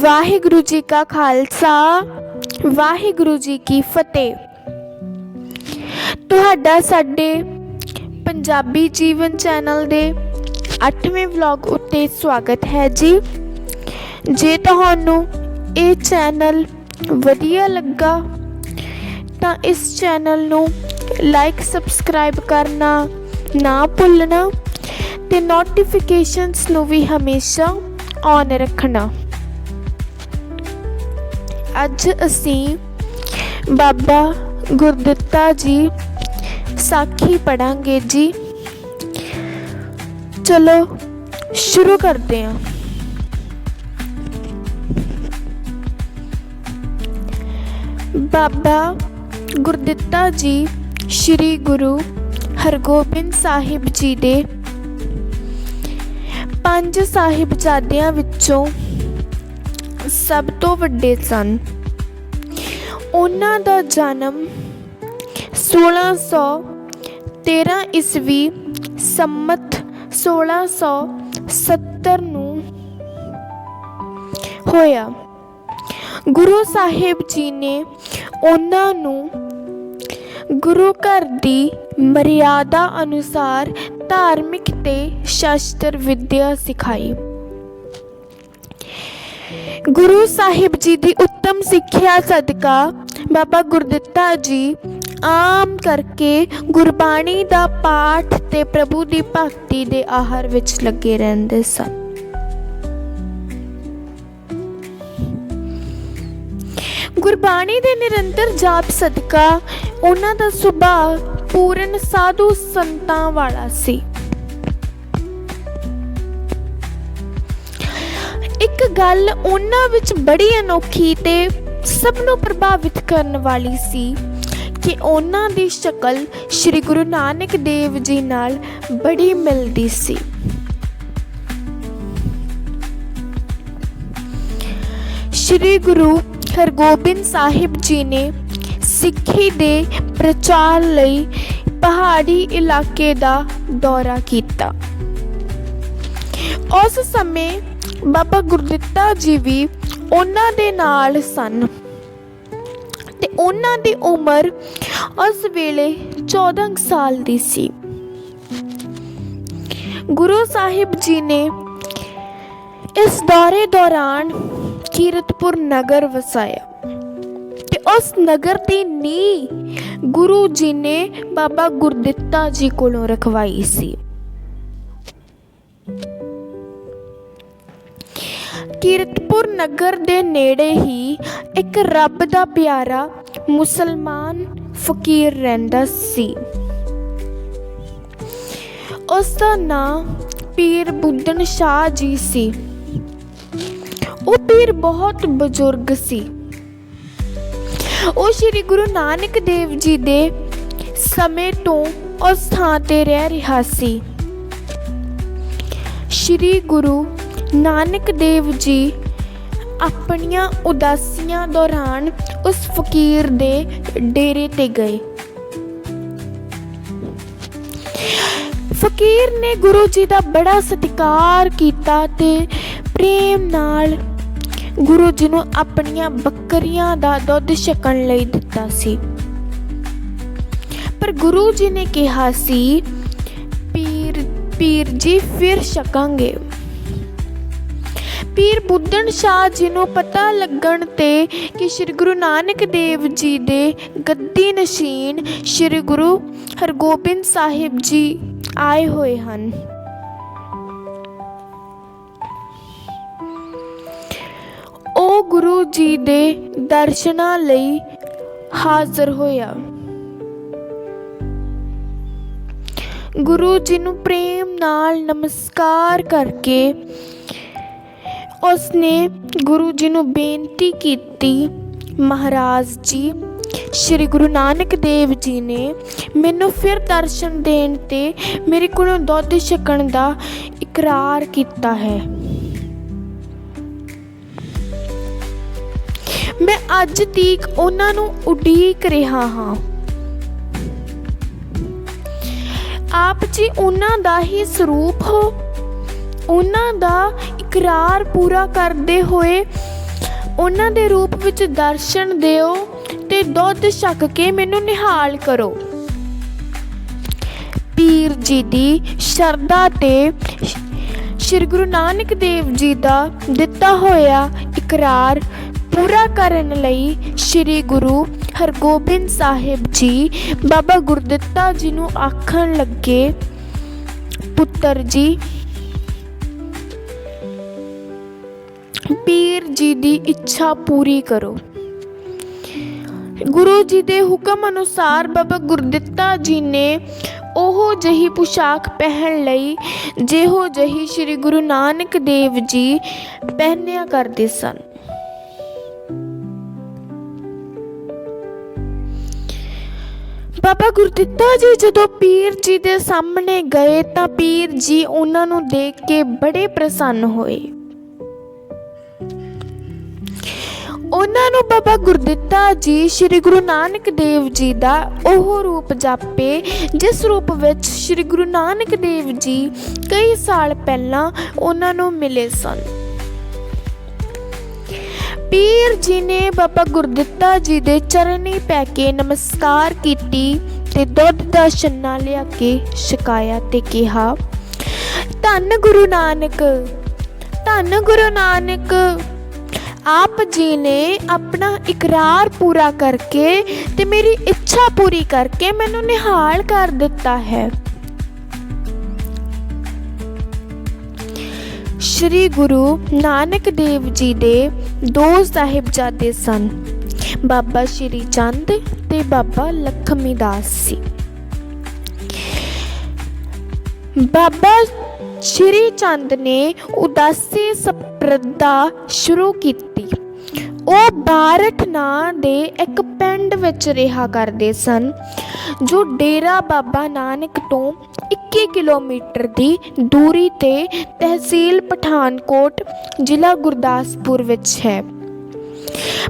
ਵਾਹਿਗੁਰੂ ਜੀ ਕਾ ਖਾਲਸਾ, ਵਾਹਿਗੁਰੂ ਜੀ ਕੀ ਫਤਿਹ। ਤੁਹਾਡਾ ਸਾਡੇ ਪੰਜਾਬੀ ਜੀਵਨ ਚੈਨਲ ਦੇ 8ਵੇਂ ਵਲੌਗ ਉੱਤੇ ਸਵਾਗਤ ਹੈ ਜੀ। ਜੇ ਤੁਹਾਨੂੰ ਇਹ ਚੈਨਲ ਵਧੀਆ ਲੱਗਾ, ਤਾਂ ਇਸ ਚੈਨਲ ਨੂੰ ਲਾਈਕ, ਸਬਸਕ੍ਰਾਈਬ ਕਰਨਾ ਨਾ ਭੁੱਲਣਾ ਤੇ ਨੋਟੀਫਿਕੇਸ਼ਨਸ ਨੂੰ ਵੀ ਹਮੇਸ਼ਾ ਔਨ ਰੱਖਣਾ। ਅੱਜ ਅਸੀਂ ਬਾਬਾ ਗੁਰਦਿੱਤਾ ਜੀ ਸਾਖੀ ਪੜਾਂਗੇ ਜੀ। ਚਲੋ, ਸ਼ੁਰੂ ਕਰਦੇ ਹਾਂ। ਬਾਬਾ ਗੁਰਦਿੱਤਾ ਜੀ ਸ੍ਰੀ ਗੁਰੂ ਹਰਗੋਬਿੰਦ ਸਾਹਿਬ ਜੀ ਦੇ ਪੰਜ ਸਾਹਿਬਜ਼ਾਦਿਆਂ ਵਿੱਚੋਂ ਸਭ ਤੋਂ ਵੱਡੇ ਸਨ। ਉਹਨਾਂ ਦਾ ਜਨਮ 1613 ਈਸਵੀ ਸੰਮਤ 1670 ਨੂੰ ਹੋਇਆ। ਗੁਰੂ ਸਾਹਿਬ ਜੀ ਨੇ ਉਹਨਾਂ ਨੂੰ ਗੁਰੂ ਘਰ ਦੀ ਮਰਿਆਦਾ ਅਨੁਸਾਰ ਧਾਰਮਿਕ ਤੇ ਸ਼ਾਸਤਰ ਵਿਦਿਆ ਸਿਖਾਈ। ਗੁਰੂ ਸਾਹਿਬ ਜੀ ਦੀ ਉੱਤਮ ਸਿੱਖਿਆ ਸਦਕਾ ਬਾਬਾ ਗੁਰਦਿੱਤਾ ਜੀ ਆਮ ਕਰਕੇ ਗੁਰਬਾਣੀ ਦਾ ਪਾਠ ਤੇ ਪ੍ਰਭੂ ਦੀ ਭਗਤੀ ਦੇ ਆਹਰ ਵਿੱਚ ਲੱਗੇ ਰਹਿੰਦੇ ਸਨ। ਗੁਰਬਾਣੀ ਦੇ ਨਿਰੰਤਰ ਜਾਪ ਸਦਕਾ ਉਹਨਾਂ ਦਾ ਸੁਭਾਅ ਪੂਰਨ ਸਾਧੂ ਸੰਤਾਂ ਵਾਲਾ ਸੀ। ਗੱਲ ਉਹਨਾਂ ਵਿੱਚ ਬੜੀ ਅਨੋਖੀ ਤੇ ਸਭ ਨੂੰ ਪ੍ਰਭਾਵਿਤ ਕਰਨ ਵਾਲੀ ਸੀ ਕਿ ਉਹਨਾਂ ਦੀ ਸ਼ਕਲ ਸ੍ਰੀ ਗੁਰੂ ਨਾਨਕ ਦੇਵ ਜੀ ਨਾਲ ਬੜੀ ਮਿਲਦੀ ਸੀ। ਸ੍ਰੀ ਗੁਰੂ ਹਰਗੋਬਿੰਦ ਸਾਹਿਬ ਜੀ ਨੇ ਸਿੱਖੀ ਦੇ ਪ੍ਰਚਾਰ ਲਈ ਪਹਾੜੀ ਇਲਾਕੇ ਦਾ ਦੌਰਾ ਕੀਤਾ। ਉਸ ਸਮੇਂ ਬਾਬਾ ਗੁਰਦਿੱਤਾ ਜੀ ਵੀ ਉਹਨਾਂ ਦੇ ਨਾਲ ਸਨ। ਤੇ ਉਹਨਾਂ ਦੀ ਉਮਰ ਉਸ ਵੇਲੇ 14 ਸਾਲ ਦੀ ਸੀ। ਗੁਰੂ ਸਾਹਿਬ ਜੀ ਨੇ ਇਸ ਦੌਰੇ ਦੌਰਾਨ ਕੀਰਤਪੁਰ ਨਗਰ ਵਸਾਇਆ। ਤੇ ਉਸ ਨਗਰ ਦੀ ਨੀਂਹ ਗੁਰੂ ਜੀ ਨੇ ਬਾਬਾ ਗੁਰਦਿੱਤਾ ਜੀ ਕੋਲੋਂ ਰਖਵਾਈ ਸੀ। ਕੀਰਤਪੁਰ ਨਗਰ ਦੇ ਨੇੜੇ ਹੀ ਇੱਕ ਰੱਬ ਦਾ ਪਿਆਰਾ ਮੁਸਲਮਾਨ ਫਕੀਰ ਰਹਿੰਦਾ ਸੀ। ਉਸ ਦਾ ਨਾਂ ਪੀਰ ਬੁੱਧਨ ਸ਼ਾਹ ਜੀ ਸੀ। ਉਹ ਪੀਰ ਬਹੁਤ ਬਜ਼ੁਰਗ ਸੀ। ਉਹ ਸ੍ਰੀ ਗੁਰੂ ਨਾਨਕ ਦੇਵ ਜੀ ਦੇ ਸਮੇਂ ਤੋਂ ਉਸ ਥਾਂ ਤੇ ਰਹਿ ਰਿਹਾ ਸੀ। ਸ੍ਰੀ ਗੁਰੂ ਨਾਨਕ ਦੇਵ ਜੀ ਆਪਣੀਆਂ ਉਦਾਸੀਆਂ ਦੌਰਾਨ ਉਸ ਫਕੀਰ ਦੇ ਡੇਰੇ ਤੇ ਗਏ। ਫਕੀਰ ਨੇ ਗੁਰੂ ਜੀ ਦਾ ਬੜਾ ਸਤਿਕਾਰ ਕੀਤਾ ਤੇ ਪ੍ਰੇਮ ਨਾਲ ਗੁਰੂ ਜੀ ਨੂੰ ਆਪਣੀਆਂ ਬੱਕਰੀਆਂ ਦਾ ਦੁੱਧ ਛਕਣ ਲਈ ਦਿੱਤਾ ਸੀ। ਪਰ ਗੁਰੂ ਜੀ ਨੇ ਕਿਹਾ ਸੀ, ਪੀਰ ਪੀਰ ਜੀ, ਫਿਰ ਛਕਾਂਗੇ। ਪੀਰ ਬੁੱਧਨ ਸ਼ਾਹ ਜੀ ਨੂੰ ਪਤਾ ਲੱਗਣ ਤੇ ਕਿ ਸ੍ਰੀ ਗੁਰੂ ਨਾਨਕ ਦੇਵ ਜੀ ਦੇ ਗੱਦੀ ਨਸ਼ੀਨ ਸ੍ਰੀ ਗੁਰੂ ਹਰਗੋਬਿੰਦ ਸਾਹਿਬ ਜੀ ਆਏ ਹੋਏ ਹਨ। ਉਹ ਗੁਰੂ ਜੀ ਦੇ ਦਰਸ਼ਨਾਂ ਲਈ ਹਾਜ਼ਰ ਹੋਇਆ। ਗੁਰੂ ਜੀ ਨੂੰ ਪ੍ਰੇਮ ਨਾਲ ਨਮਸਕਾਰ ਕਰਕੇ ਉਸਨੇ ਗੁਰੂ ਜੀ ਨੂੰ ਬੇਨਤੀ ਕੀਤੀ, ਮਹਾਰਾਜ ਜੀ, ਸ੍ਰੀ ਗੁਰੂ ਨਾਨਕ ਦੇਵ ਜੀ ਨੇ ਮੈਨੂੰ ਫਿਰ ਦਰਸ਼ਨ ਦੇਣ ਤੇ ਮੇਰੇ ਕੋਲੋਂ ਦੁੱਧ ਛਕਣ ਦਾ ਇਕਰਾਰ ਕੀਤਾ ਹੈ। ਮੈਂ ਅੱਜ ਤੀਕ ਉਹਨਾਂ ਨੂੰ ਉਡੀਕ ਰਿਹਾ ਹਾਂ। ਆਪ ਜੀ ਉਹਨਾਂ ਦਾ ਹੀ ਸਰੂਪ ਹੋ। ਉਹਨਾਂ ਦਾ ਇਕਰਾਰ ਪੂਰਾ ਕਰਦੇ ਹੋਏ ਉਹਨਾਂ ਦੇ ਰੂਪ ਵਿੱਚ ਦਰਸ਼ਨ ਦਿਓ ਤੇ ਦੁੱਧ ਛਕ ਕੇ ਮੈਨੂੰ ਨਿਹਾਲ ਕਰੋ। ਪੀਰ ਜੀ ਦੀ ਸ਼ਰਧਾ ਤੇ ਸ਼੍ਰੀ ਗੁਰੂ ਨਾਨਕ ਦੇਵ ਜੀ ਦਾ ਦਿੱਤਾ ਹੋਇਆ ਇਕਰਾਰ ਪੂਰਾ ਕਰਨ ਲਈ ਸ਼੍ਰੀ ਗੁਰੂ ਹਰਗੋਬਿੰਦ ਸਾਹਿਬ ਜੀ ਬਾਬਾ ਗੁਰਦਿੱਤਾ ਜੀ ਨੂੰ ਆਖਣ ਲੱਗੇ, ਪੁੱਤਰ ਜੀ ਪੀਰ ਜੀ ਦੀ ਇੱਛਾ ਪੂਰੀ ਕਰੋ। ਗੁਰੂ ਜੀ ਦੇ ਹੁਕਮ ਅਨੁਸਾਰ ਬਾਬਾ ਗੁਰਦਿੱਤਾ ਜੀ ਨੇ ਉਹ ਜਹੀ ਪੁਸ਼ਾਕ ਪਹਿਨ ਲਈ, ਜਿਹੋ ਜਹੀ ਸ੍ਰੀ ਗੁਰੂ ਨਾਨਕ ਦੇਵ ਜੀ ਪਹਿਨਿਆ ਕਰਦੇ ਸਨ। ਬਾਬਾ ਗੁਰਦਿੱਤਾ ਜੀ ਜਦੋਂ ਪੀਰ ਜੀ ਦੇ ਸਾਹਮਣੇ ਗਏ ਤਾਂ ਪੀਰ ਜੀ ਉਹਨਾਂ ਨੂੰ ਦੇਖ ਕੇ ਬੜੇ ਪ੍ਰਸੰਨ ਹੋਏ। ਉਹਨਾਂ ਨੂੰ ਬਾਬਾ ਗੁਰਦਿੱਤਾ ਜੀ, ਸ੍ਰੀ ਗੁਰੂ ਨਾਨਕ ਦੇਵ ਜੀ ਦਾ ਉਹ ਰੂਪ ਜਾਪੇ, ਜਿਸ ਰੂਪ ਵਿੱਚ ਸ੍ਰੀ ਗੁਰੂ ਨਾਨਕ ਦੇਵ ਜੀ ਕਈ ਸਾਲ ਪਹਿਲਾਂ ਉਹਨਾਂ ਨੂੰ ਮਿਲੇ ਸਨ। ਪੀਰ ਜੀ ਨੇ ਬਾਬਾ ਗੁਰਦਿੱਤਾ ਜੀ ਦੇ ਚਰਨੀ ਪੈ ਕੇ ਨਮਸਕਾਰ ਕੀਤੀ ਤੇ ਦੁੱਧ ਦਾ ਛੰਨਾ ਲਿਆ ਕੇ ਛਕਾਇਆ ਤੇ ਕਿਹਾ, ਧੰਨ ਗੁਰੂ ਨਾਨਕ, ਧੰਨ ਗੁਰੂ ਨਾਨਕ ਆਪ ਜੀ ਨੇ ਆਪਣਾ ਇਕਰਾਰ ਪੂਰਾ ਕਰਕੇ ਤੇ ਮੇਰੀ ਇੱਛਾ ਪੂਰੀ ਕਰਕੇ ਮੈਨੂੰ ਨਿਹਾਲ ਕਰ ਦਿੱਤਾ ਹੈ। ਸ਼੍ਰੀ ਗੁਰੂ ਨਾਨਕ ਦੇਵ ਜੀ ਦੇ ਦੋ ਸਾਹਿਬਜ਼ਾਦੇ ਸਨ। ਬਾਬਾ ਸ਼੍ਰੀ ਚੰਦ ਤੇ ਬਾਬਾ ਲਖਮੀ ਦਾਸ ਸੀ। ਬਾਬਾ ਸ਼੍ਰੀ ਚੰਦ ਨੇ ਉਦਾਸੀ ਸੰਪਰਦਾ ਸ਼ੁਰੂ ਕੀਤੀ। ਉਹ ਬਾਰਠ ਨਾਂ ਦੇ ਇੱਕ ਪਿੰਡ ਵਿੱਚ ਰਿਹਾ ਕਰਦੇ ਸਨ, ਜੋ ਡੇਰਾ ਬਾਬਾ ਨਾਨਕ ਤੋਂ 21 ਕਿਲੋਮੀਟਰ ਦੀ ਦੂਰੀ ਤੇ ਤਹਿਸੀਲ ਪਠਾਨਕੋਟ, ਜ਼ਿਲ੍ਹਾ ਗੁਰਦਾਸਪੁਰ ਵਿੱਚ ਹੈ।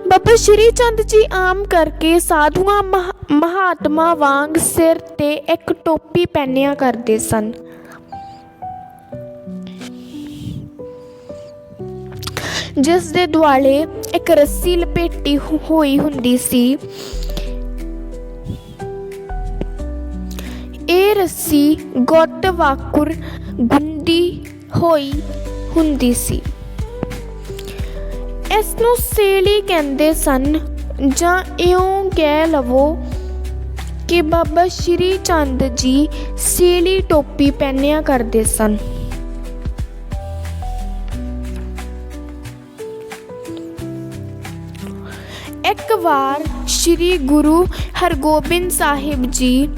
ਬਾਬਾ ਸ਼੍ਰੀ ਚੰਦ ਜੀ ਆਮ ਕਰਕੇ ਸਾਧੂਆਂ ਮਹਾ- ਮਹਾਤਮਾ ਵਾਂਗ ਸਿਰ ਤੇ ਇੱਕ ਟੋਪੀ ਪਹਿਨਿਆ ਕਰਦੇ ਸਨ। ਜਿਸ ਦੇ ਦੁਆਲੇ ਇੱਕ ਰੱਸੀ ਲਪੇਟੀ ਹੋਈ ਹੁੰਦੀ ਸੀ। ਇਹ ਰੱਸੀ ਗੋਤ ਵਾਕੁਰ ਗੁੰਦੀ ਹੋਈ ਹੁੰਦੀ ਸੀ। ਇਸ ਨੂੰ ਸੇਲੀ ਕਹਿੰਦੇ ਸਨ, ਜਾਂ ਇਉਂ ਕਹਿ ਲਵੋ ਕਿ ਬਾਬਾ ਸ਼੍ਰੀ ਚੰਦ ਜੀ ਸੇਲੀ ਟੋਪੀ ਪਹਿਨਿਆ ਕਰਦੇ ਸਨ। ਵਾਰ ਸ੍ਰੀ ਗੁਰੂ ਹਰਗੋਬਿੰਦ ਸਾਹਿਬ ਜੀ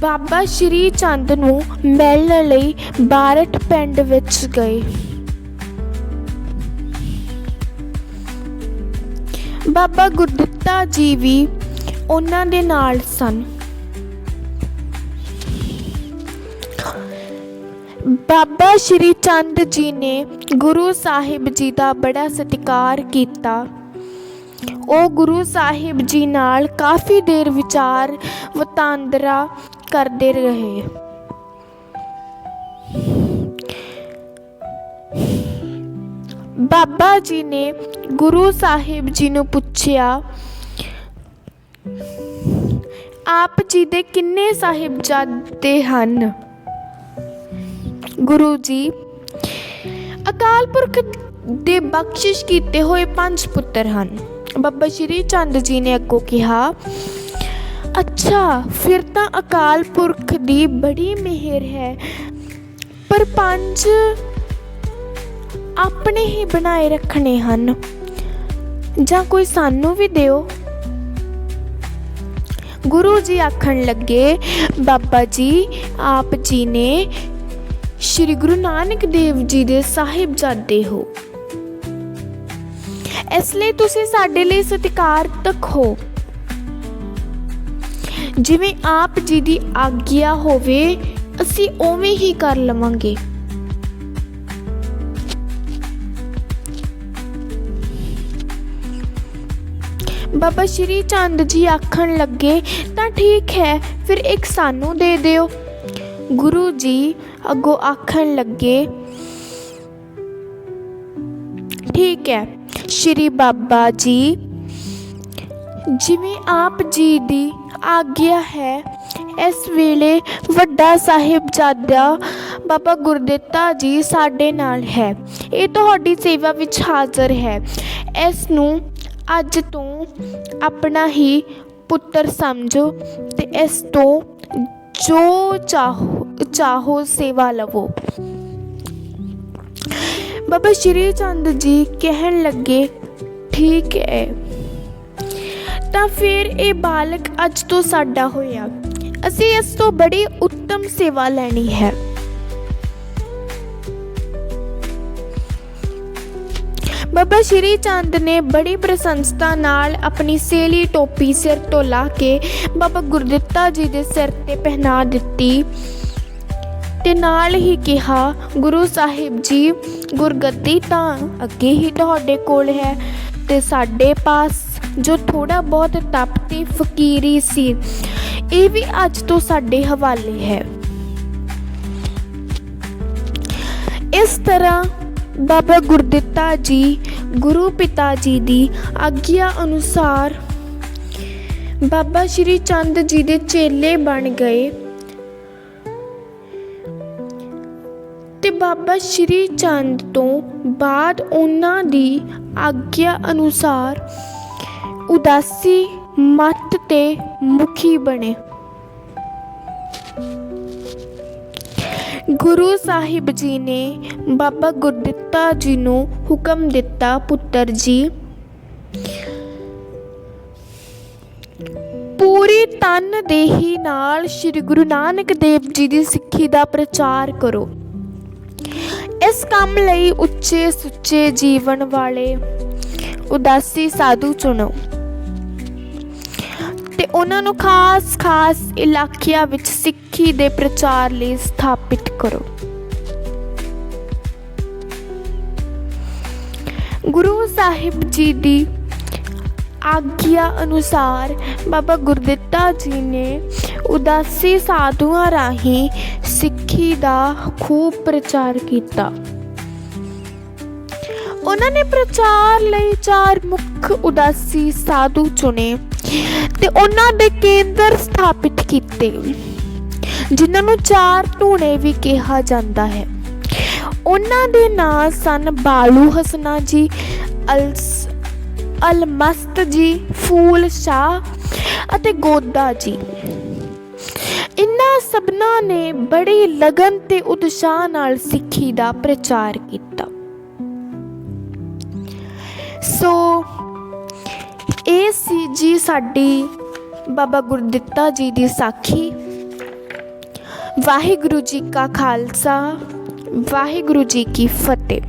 ਬਾਬਾ ਸ਼੍ਰੀ ਚੰਦ ਨੂੰ ਮਿਲਣ ਲਈ ਬਾਰਟ ਪਿੰਡ ਵਿੱਚ ਗਏ। ਬਾਬਾ ਗੁਰਦਿੱਤਾ ਜੀ ਵੀ ਉਹਨਾਂ ਦੇ ਨਾਲ ਸਨ। ਬਾਬਾ ਸ਼੍ਰੀ ਚੰਦ ਜੀ ਨੇ ਗੁਰੂ ਸਾਹਿਬ ਜੀ ਦਾ ਬੜਾ ਸਤਿਕਾਰ ਕੀਤਾ। ਉਹ ਗੁਰੂ ਸਾਹਿਬ ਜੀ ਨਾਲ ਕਾਫੀ ਦੇਰ ਵਿਚਾਰ ਵਟਾਂਦਰਾ ਕਰਦੇ ਰਹੇ। ਬਾਬਾ ਜੀ ਨੇ ਗੁਰੂ ਸਾਹਿਬ ਜੀ ਨੂੰ ਪੁੱਛਿਆ, ਆਪ ਜੀ ਦੇ ਕਿੰਨੇ ਸਾਹਿਬਜ਼ਾਦੇ ਹਨ? ਗੁਰੂ ਜੀ, ਅਕਾਲ ਪੁਰਖ ਦੇ ਬਖਸ਼ਿਸ਼ ਕੀਤੇ ਹੋਏ ਪੰਜ ਪੁੱਤਰ ਹਨ। ਬਾਬਾ ਸ਼੍ਰੀ ਚੰਦ ਜੀ ਨੇ ਅੱਗੋਂ ਕਿਹਾ, ਅੱਛਾ, ਫਿਰ ਤਾਂ ਅਕਾਲ ਪੁਰਖ ਦੀ ਬੜੀ ਮਿਹਰ ਹੈ, ਪਰ ਪੰਜ ਆਪਣੇ ਹੀ ਬਣਾਏ ਰੱਖਣੇ ਹਨ। ਜਾਂ ਕੋਈ ਸਾਨੂੰ ਵੀ ਦਿਓ? ਗੁਰੂ ਜੀ ਆਖਣ ਲੱਗੇ, ਬਾਬਾ ਜੀ, ਆਪ ਜੀ ਨੇ ਸ਼੍ਰੀ ਗੁਰੂ ਨਾਨਕ ਦੇਵ ਜੀ ਦੇ ਸਾਹਿਬਜ਼ਾਦੇ ਹੋ। ਇਸ ਲਈ ਤੁਸੀਂ ਸਾਡੇ ਲਈ ਸਤਿਕਾਰਤਕ ਹੋ ਜਿਵੇਂ ਆਪ ਜੀ ਦੀ ਆਗਿਆ ਹੋਵੇ, ਅਸੀਂ ਉਵੇਂ ਹੀ ਕਰ ਲਵਾਂਗੇ। ਬਾਬਾ ਸ਼੍ਰੀ ਚੰਦ ਜੀ ਆਖਣ ਲੱਗੇ, ਤਾਂ ਠੀਕ ਹੈ, ਫਿਰ ਇੱਕ ਸਾਨੂੰ ਦੇ ਦਿਓ। ਗੁਰੂ ਜੀ ਅੱਗੋਂ ਆਖਣ ਲੱਗੇ, ਠੀਕ ਹੈ। ਸ਼੍ਰੀ ਬਾਬਾ ਜੀ, ਜਿਵੇਂ ਆਪ ਜੀ ਦੀ ਆਗਿਆ ਹੈ, ਇਸ ਵੇਲੇ ਵੱਡਾ ਸਾਹਿਬਜ਼ਾਦਾ ਬਾਬਾ ਗੁਰਦਿੱਤਾ ਜੀ ਸਾਡੇ ਨਾਲ ਹੈ। ਇਹ ਤੁਹਾਡੀ ਸੇਵਾ ਵਿੱਚ ਹਾਜ਼ਰ ਹੈ। ਇਸ ਨੂੰ ਅੱਜ ਤੋਂ ਆਪਣਾ ਹੀ ਪੁੱਤਰ ਸਮਝੋ ਤੇ ਇਸ ਤੋਂ ਜੋ ਚਾਹੋ ਚਾਹੋ ਸੇਵਾ ਲਵੋ। ਬਾਬਾ ਸ਼੍ਰੀ ਚੰਦ ਜੀ ਕਹਿਣ ਲੱਗੇ, ਠੀਕ ਹੈ ਤਾਂ ਫਿਰ ਇਹ ਬਾਲਕ ਅੱਜ ਤੋਂ ਸਾਡਾ ਹੋਇਆ। ਅਸੀਂ ਇਸ ਤੋਂ ਬੜੀ ਉੱਤਮ ਸੇਵਾ ਲੈਣੀ ਹੈ। ਬਾਬਾ ਸ਼੍ਰੀ ਚੰਦ ਨੇ ਬੜੀ ਪ੍ਰਸ਼ੰਸਤਾ ਨਾਲ ਆਪਣੀ ਸੇਲੀ ਟੋਪੀ ਸਿਰ ਤੋਂ ਲਾ ਕੇ ਬਾਬਾ ਗੁਰਦਿੱਤਾ ਜੀ ਦੇ ਸਿਰ ਤੇ ਪਹਿਨਾ ਦਿੱਤੀ। ਤੇ ਨਾਲ ਹੀ ਕਿਹਾ, ਗੁਰੂ ਸਾਹਿਬ ਜੀ, ਗੁਰਗੱਦੀ ਤਾਂ ਅੱਗੇ ਹੀ ਤੁਹਾਡੇ ਕੋਲ ਹੈ ਤੇ ਸਾਡੇ ਪਾਸ ਜੋ ਥੋੜਾ ਬਹੁਤ ਤਪ ਤੇ ਫਕੀਰੀ ਸੀ, ਇਹ ਵੀ ਅੱਜ ਤੋਂ ਸਾਡੇ ਹਵਾਲੇ ਹੈ। ਇਸ ਤਰ੍ਹਾਂ ਬਾਬਾ ਗੁਰਦਿੱਤਾ ਜੀ, ਗੁਰੂ ਪਿਤਾ ਜੀ ਦੀ ਆਗਿਆ ਅਨੁਸਾਰ ਬਾਬਾ ਸ਼੍ਰੀ ਚੰਦ ਜੀ ਦੇ ਚੇਲੇ ਬਣ ਗਏ। ਬਾਬਾ ਸ਼੍ਰੀ ਚੰਦ ਤੋਂ ਬਾਅਦ ਉਹਨਾਂ ਦੀ ਆਗਿਆ ਅਨੁਸਾਰ ਉਦਾਸੀ ਮੱਤ ਤੇ ਮੁਖੀ ਬਣੇ। ਗੁਰੂ ਸਾਹਿਬ ਜੀ ਨੇ ਬਾਬਾ ਗੁਰਦਿੱਤਾ ਜੀ ਨੂੰ ਹੁਕਮ ਦਿੱਤਾ, ਪੁੱਤਰ ਜੀ, ਪੂਰੀ ਤਨ ਦੇਹੀ ਨਾਲ ਸ੍ਰੀ ਗੁਰੂ ਨਾਨਕ ਦੇਵ ਜੀ ਦੀ ਸਿੱਖੀ ਦਾ ਪ੍ਰਚਾਰ ਕਰੋ। ਇਸ ਕੰਮ ਲਈ ਉੱਚੇ ਸੁੱਚੇ ਜੀਵਨ ਵਾਲੇ ਉਦਾਸੀ ਸਾਧੂ ਚੁਣੋ। ਤੇ ਉਹਨਾਂ ਨੂੰ ਖਾਸ-ਖਾਸ ਇਲਾਕਿਆਂ ਵਿੱਚ ਸਿੱਖੀ ਦੇ ਪ੍ਰਚਾਰ ਲਈ ਸਥਾਪਿਤ ਕਰੋ। ਗੁਰੂ ਸਾਹਿਬ ਜੀ ਦੀ ਆਗਿਆ ਅਨੁਸਾਰ ਬਾਬਾ ਗੁਰਦਿੱਤਾ ਜੀ ਨੇ ਉਦਾਸੀ ਸਾਧੂਆਂ ਰਾਹੀਂ ਸਿੱਖੀ ਦਾ ਖੂਬ ਪ੍ਰਚਾਰ ਕੀਤਾ। ਉਹਨਾਂ ਨੇ ਪ੍ਰਚਾਰ ਲਈ ਚਾਰ ਮੁੱਖ ਉਦਾਸੀ ਸਾਧੂ ਚੁਣੇ ਤੇ ਉਹਨਾਂ ਦੇ ਕੇਂਦਰ ਸਥਾਪਿਤ ਕੀਤੇ, ਜਿਨ੍ਹਾਂ ਨੂੰ ਚਾਰ ਧੂਣੇ ਵੀ ਕਿਹਾ ਜਾਂਦਾ ਹੈ। ਉਹਨਾਂ ਦੇ ਨਾਂ ਸਨ ਬਾਲੂ ਹਸਨਾ ਜੀ, ਅਲਸ, ਅਲਮਸਤ ਜੀ, ਫੂਲ ਸ਼ਾਹ ਅਤੇ ਗੋਦਾ ਜੀ। ਸਭਨਾਂ ਨੇ ਬੜੀ ਲਗਨ ਤੇ ਉਤਸ਼ਾਹ ਨਾਲ ਸਿੱਖੀ ਦਾ ਪ੍ਰਚਾਰ ਕੀਤਾ। ਸੋ, ਇਹ ਸੀ ਜੀ ਸਾਡੀ ਬਾਬਾ ਗੁਰਦਿੱਤਾ ਜੀ ਦੀ ਸਾਖੀ। ਵਾਹਿਗੁਰੂ ਜੀ ਕਾ ਖਾਲਸਾ, ਵਾਹਿਗੁਰੂ ਜੀ ਕੀ ਫਤਿਹ।